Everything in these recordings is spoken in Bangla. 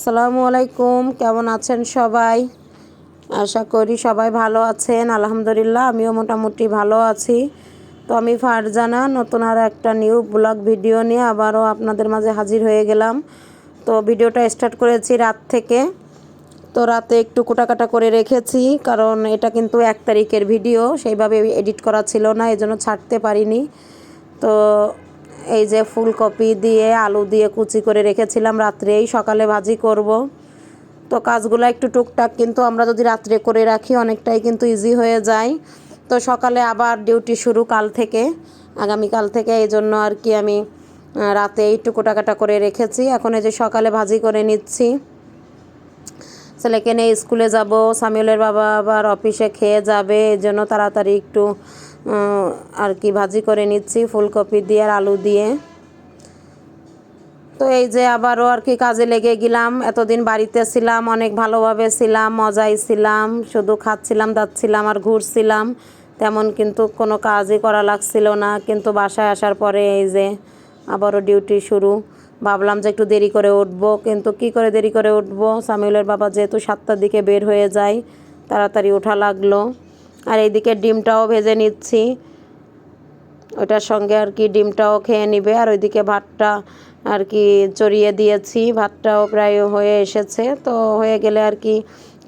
আসসালামু আলাইকুম। কেমন আছেন সবাই? আশা করি সবাই ভালো আছেন। আলহামদুলিল্লাহ, আমিও মোটামুটি ভালো আছি। তো আমি ফারজানা, নতুন আর একটা নিউ ব্লগ ভিডিও নিয়ে আবারও আপনাদের মাঝে হাজির হয়ে গেলাম। তো ভিডিওটা স্টার্ট করেছি রাত থেকে। তো রাতে একটু কুটাকাটা করে রেখেছি, কারণ এটা কিন্তু এক তারিখের ভিডিও, সেইভাবে এডিট করা ছিল না, এজন্য ছাড়তে পারিনি। তো এই যে ফুলকপি দিয়ে, আলু দিয়ে কুচি করে রেখেছিলাম রাত্রেই সকালে ভাজি করব। তো কাজগুলো একটু টুকটাক, কিন্তু আমরা যদি রাত্রে করে রাখি, অনেকটাই কিন্তু ইজি হয়ে যায়। তো সকালে আবার ডিউটি শুরু কাল থেকে, আগামীকাল থেকে, এই জন্য আর কি আমি রাতে একটু কুটাকাটা করে রেখেছি। এখন এই যে সকালে ভাজি করে নিচ্ছি। ছেলেকে নিয়ে স্কুলে যাব, সামিউলের বাবা আবার অফিসে খেয়ে যাবে, এই জন্য তাড়াতাড়ি একটু আর কি ভাজি করে নিচ্ছি, ফুলকপি দিয়ে আর আলু দিয়ে। তো এই যে আবারও আর কি কাজে লেগে গেলাম, এতদিন বাড়িতে ছিলাম, অনেক ভালোভাবে ছিলাম, মজাই ছিলাম, শুধু খাচ্ছিলাম, দাচ্ছিলাম আর ঘুরছিলাম, তেমন কিন্তু কোনো কাজই করা লাগছিল না, কিন্তু বাসায় আসার পরে এই যে আবারও ডিউটি শুরু, ভাবলাম যে একটু দেরি করে উঠবো, কিন্তু কি করে দেরি করে উঠবো? সামিউলের বাবা যেহেতু সাতটার দিকে বের হয়ে যায়, তাড়াতাড়ি ওঠা লাগল। আর এইদিকে ডিমটাও ভেজে নিচ্ছি। ওটার সঙ্গে আর কি ডিমটাও খেয়ে নিবে। আর ওইদিকে ভাতটা আর কি চড়িয়ে দিয়েছি। ভাতটাও প্রায় হয়ে এসেছে। তো হয়ে গেলে আর কি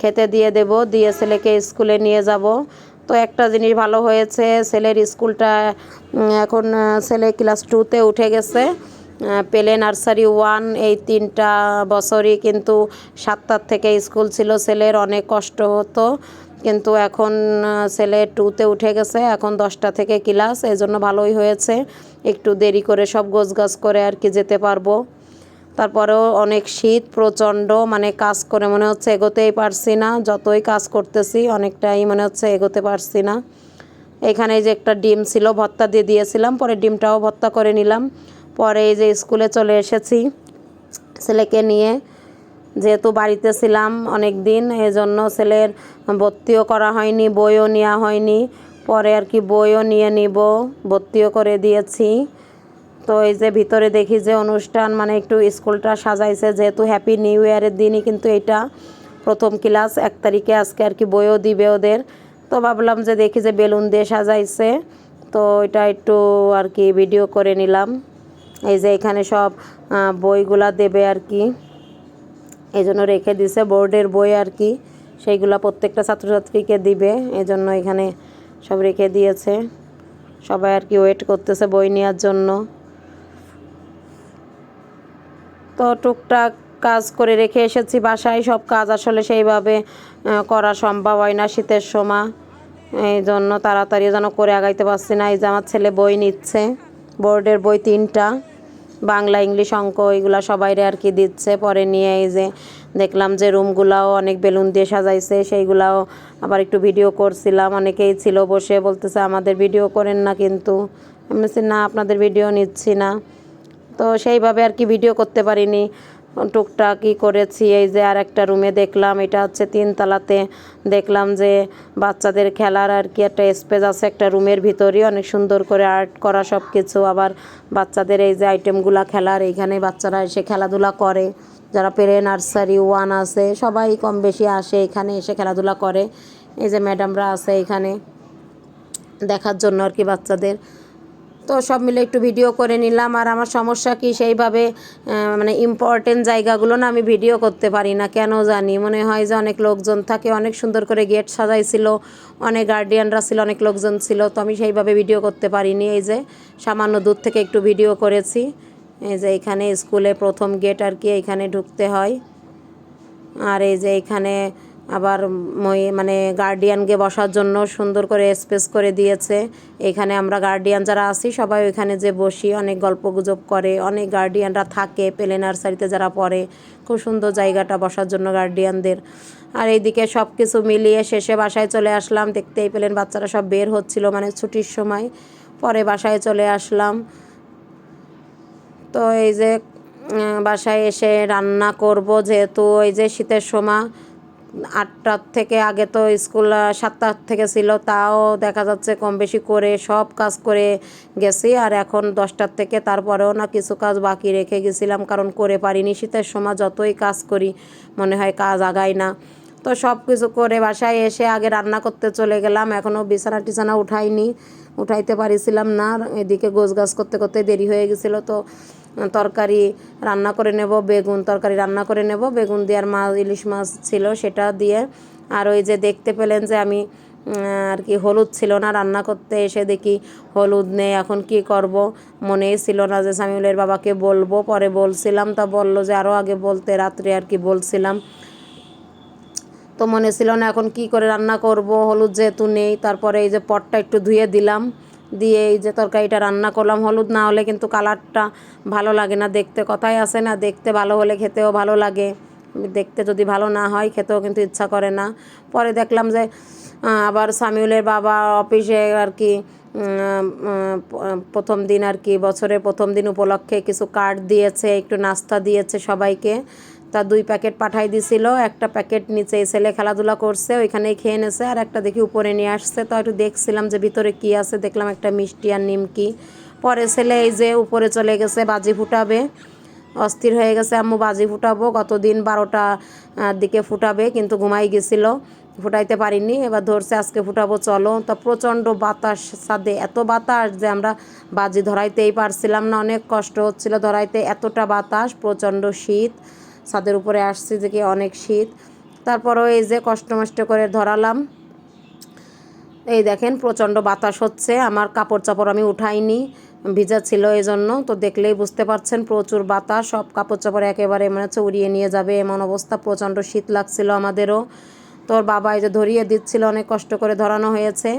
খেতে দিয়ে দেব। দিয়ে ছেলেকে স্কুলে নিয়ে যাব। তো একটা জিনিস ভালো হয়েছে, ছেলের স্কুলটা এখন ছেলে ক্লাস টুতে উঠে গেছে। পেলে নার্সারি ওয়ান, এই তিনটা বছরই কিন্তু সাতটার থেকে স্কুল ছিল। ছেলের অনেক কষ্ট হতো। কিন্তু এখন ছেলে টুতে উঠে গেছে, এখন দশটা থেকে ক্লাস এই জন্য ভালোই হয়েছে। একটু দেরি করে সব গোছগাছ করে আর কি যেতে পারব। তারপরেও অনেক শীত, প্রচণ্ড মানে কাজ করে মনে হচ্ছে এগোতেই পারছি না। যতই কাজ করতেছি, অনেকটাই মনে হচ্ছে এগোতে পারছি না। এখানে যে একটা ডিম ছিল ভত্তা দিয়ে দিয়েছিলাম, পরে ডিমটাও ভত্তা করে নিলাম। পরে এই যে স্কুলে চলে এসেছি, ছেলেকে নিয়ে যেহেতু বাড়িতে ছিলাম অনেক দিন এজন্য ছেলের ভর্তিও করা হয়নি, বইও নেওয়া হয়নি। পরে আর কি বইও নিয়ে নিব, ভর্তিও করে দিয়েছি। তো এই যে ভিতরে দেখি যে অনুষ্ঠান মানে একটু স্কুলটা সাজাইছে, যেহেতু হ্যাপি নিউ ইয়ারের দিনই কিন্তু এটা প্রথম ক্লাস, এক তারিখে আজকে আর কি বইও দিবে ওদের। তো ভাবলাম যে দেখি যে বেলুন দিয়ে সাজাইছে, তো এটা একটু আর কি ভিডিও করে নিলাম। এই যে এখানে সব বইগুলা দেবে আর কি। এই জন্য রেখে দিছে বোর্ডের বই আর কি। সেইগুলা প্রত্যেকটা ছাত্রছাত্রীকে দিবে এই জন্য এখানে সব রেখে দিয়েছে। সবাই আর কি ওয়েট করতেছে বই নেওয়ার জন্য। তো টুকটাক কাজ করে রেখে এসেছি বাসায়, সব কাজ আসলে সেইভাবে করা সম্ভব হয় না শীতের সময়। এই জন্য তাড়াতাড়ি যেন করে আগাইতে পারছি না, এই যে আমার ছেলে বই নিচ্ছে, বোর্ডের বই তিনটা। বাংলা, ইংলিশ অঙ্ক এগুলো সবাইরে আর কি দিচ্ছে। পরে নিয়ে এই যে দেখলাম যে রুমগুলাও অনেক বেলুন দিয়ে সাজাইছে, সেইগুলাও আবার একটু ভিডিও করছিলাম। অনেকেই ছিল বসে বলতেছে, আমাদের ভিডিও করেন না কিন্তু। আমি বলছি, না, আপনাদের ভিডিও নিচ্ছি না। তো সেইভাবে আর কি ভিডিও করতে পারিনি। টুকটাকই করেছি, এই যে আর একটা রুমে দেখলাম, এটা হচ্ছে তিনতলাতে। দেখলাম যে বাচ্চাদের খেলার আর কি একটা স্পেস আছে একটা রুমের ভিতরেই, অনেক সুন্দর করে আর্ট করা সব কিছু আবার বাচ্চাদের এই যে আইটেমগুলা খেলার, এইখানে বাচ্চারা এসে খেলাধুলা করে। যারা পেরে নার্সারি ওয়ান আছে, সবাই কম বেশি আসে, এখানে এসে খেলাধুলা করে। এই যে ম্যাডামরা আছে এখানে, দেখার জন্য আর কি বাচ্চাদের। তো সব মিলে একটু ভিডিও করে নিলাম। আর আমার সমস্যা কি, সেইভাবে মানে ইম্পর্টেন্ট জায়গাগুলো না আমি ভিডিও করতে পারি না। কেন জানি? মনে হয় যে অনেক লোকজন থাকে, অনেক সুন্দর করে গেট সাজাইছিল, অনেক গার্ডিয়ানরা ছিল, অনেক লোকজন ছিল। তো আমি সেইভাবে ভিডিও করতে পারিনি। এই যে, সামান্য দূর থেকে একটু ভিডিও করেছি। এই যে, এখানে স্কুলে প্রথম গেট আর কি এখানে ঢুকতে হয়। আর এই যে, এখানে আবার মই- মানে গার্ডিয়ানকে বসার জন্য সুন্দর করে স্পেস করে দিয়েছে। এখানে আমরা গার্ডিয়ান যারা আছি, সবাই ওইখানে যে বসি, অনেক গল্প গুজব করে, অনেক গার্ডিয়ানরা থাকে, পেলে নার্সারিতে যারা পড়ে, খুব সুন্দর জায়গাটা বসার জন্য গার্ডিয়ানদের আর এইদিকে সব কিছু মিলিয়ে শেষে বাসায় চলে আসলাম। দেখতেই পেলেন বাচ্চারা সব বের হচ্ছিল মানে ছুটির সময়। পরে বাসায় চলে আসলাম। তো এই যে বাসায় এসে রান্না করব যেহেতু, এই যে শীতের সময় আটটার থেকে আগে তো স্কুল সাতটার থেকে ছিল, তাও দেখা যাচ্ছে কম বেশি করে সব কাজ করে গেছি আর এখন দশটার থেকে তারপরেও না কিছু কাজ বাকি রেখে গেছিলাম, কারণ করে পারিনি। শীতের সময় যতই কাজ করি, মনে হয় কাজ আগায় না। তো সব কিছু করে বাসায় এসে আগে রান্না করতে চলে গেলাম এখনও বিছানা টিছানা উঠাইনি, উঠাইতে পারিছিলাম না। এদিকে গোছ গাছ করতে করতে দেরি হয়ে গেছিল, তো তরকারি রান্না করে নেব, বেগুন তরকারি রান্না করে নেব, বেগুন দিয়ে আর মাছ, ইলিশ মাছ ছিল সেটা দিয়ে। আর ওই যে দেখতে পেলেন যে আমি আর কি হলুদ ছিল না, রান্না করতে এসে দেখি হলুদ নেই, এখন কি করব? মনেই ছিল না যে সামিউলের বাবাকে বলব। পরে বলছিলাম, তা বলল যে আরও আগে বলতে, রাত্রে আর কি বলছিলাম। তো মনে ছিল না এখন কি করে রান্না করব, হলুদ যেহেতু নেই, তারপরে এই যে পটটা একটু ধুয়ে দিলাম। দিয়ে এই যে তরকারিটা রান্না করলাম, হলুদ না হলে কিন্তু কালারটা ভালো লাগে না দেখতে, কথাই আসে না, দেখতে ভালো হলে খেতেও ভালো লাগে। দেখতে যদি ভালো না হয়, খেতেও কিন্তু ইচ্ছা করে না। পরে দেখলাম যে আবার সামিউলের বাবা অফিসে আর কি প্রথম দিন আর কি, বছরের প্রথম দিন উপলক্ষে কিছু কার্ড দিয়েছে, একটু নাস্তা দিয়েছে সবাইকে। তা দুই প্যাকেট পাঠাই দিছিল, একটা প্যাকেট নিচে ছেলে খেলাধুলা করছে, ওইখানেই খেয়ে নেছে, আর একটা দেখি উপরে নিয়ে আসছে। তো একটু দেখছিলাম যে ভিতরে কি আছে, দেখলাম একটা মিষ্টি আর নিমকি। পরে ছেলে এই যে উপরে চলে গেছে, বাজি ফুটাবে। অস্থির হয়ে গেছে, আম্মু বাজি ফুটাবো, গতদিন বারোটা দিকে ফুটাবে, কিন্তু ঘুমাই গেছিল। ফুটাইতে পারিনি, এবার ধরছে আজকে ফুটাবো, চলো। তো প্রচণ্ড বাতাস সাদে এত বাতাস যে আমরা বাজি ধরাইতেই পারছিলাম না, অনেক কষ্ট হচ্ছিল ধরাইতে। এতটা বাতাস, প্রচণ্ড শীত। ছাদের উপরে আসছি যে কি অনেক শীত। তারপরেও এই যে কষ্ট মষ্ট করে ধরালাম। এই দেখেন প্রচণ্ড বাতাস হচ্ছে। আমার কাপড় চাপড় আমি উঠাইনি, ভিজা ছিল এই জন্য তো দেখলেই বুঝতে পারছেন, প্রচুর বাতাস। সব কাপড় চাপড় একেবারে মনে হচ্ছে উড়িয়ে নিয়ে যাবে। এমন অবস্থা, প্রচণ্ড শীত লাগছিল আমাদেরও। তোর বাবা এই যে ধরিয়ে দিচ্ছিল, অনেক কষ্ট করে ধরানো হয়েছে।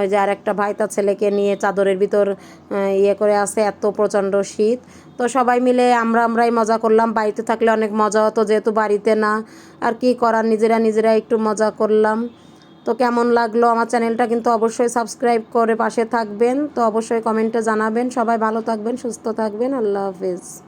ওই যে আর একটা ভাই তার ছেলেকে নিয়ে চাদরের ভিতর ইয়ে করে আছে, এত প্রচণ্ড শীত। তো সবাই মিলে আমরা আমরাই মজা করলাম। বাড়িতে থাকলে অনেক মজা হতো, যেহেতু বাড়িতে না। আর কি করার? নিজেরা নিজেরা একটু মজা করলাম। তো কেমন লাগল? আমার চ্যানেলটা কিন্তু অবশ্যই সাবস্ক্রাইব করে পাশে থাকবেন। তো অবশ্যই কমেন্টে জানাবেন। সবাই ভালো থাকবেন, সুস্থ থাকবেন। আল্লাহ হাফিজ।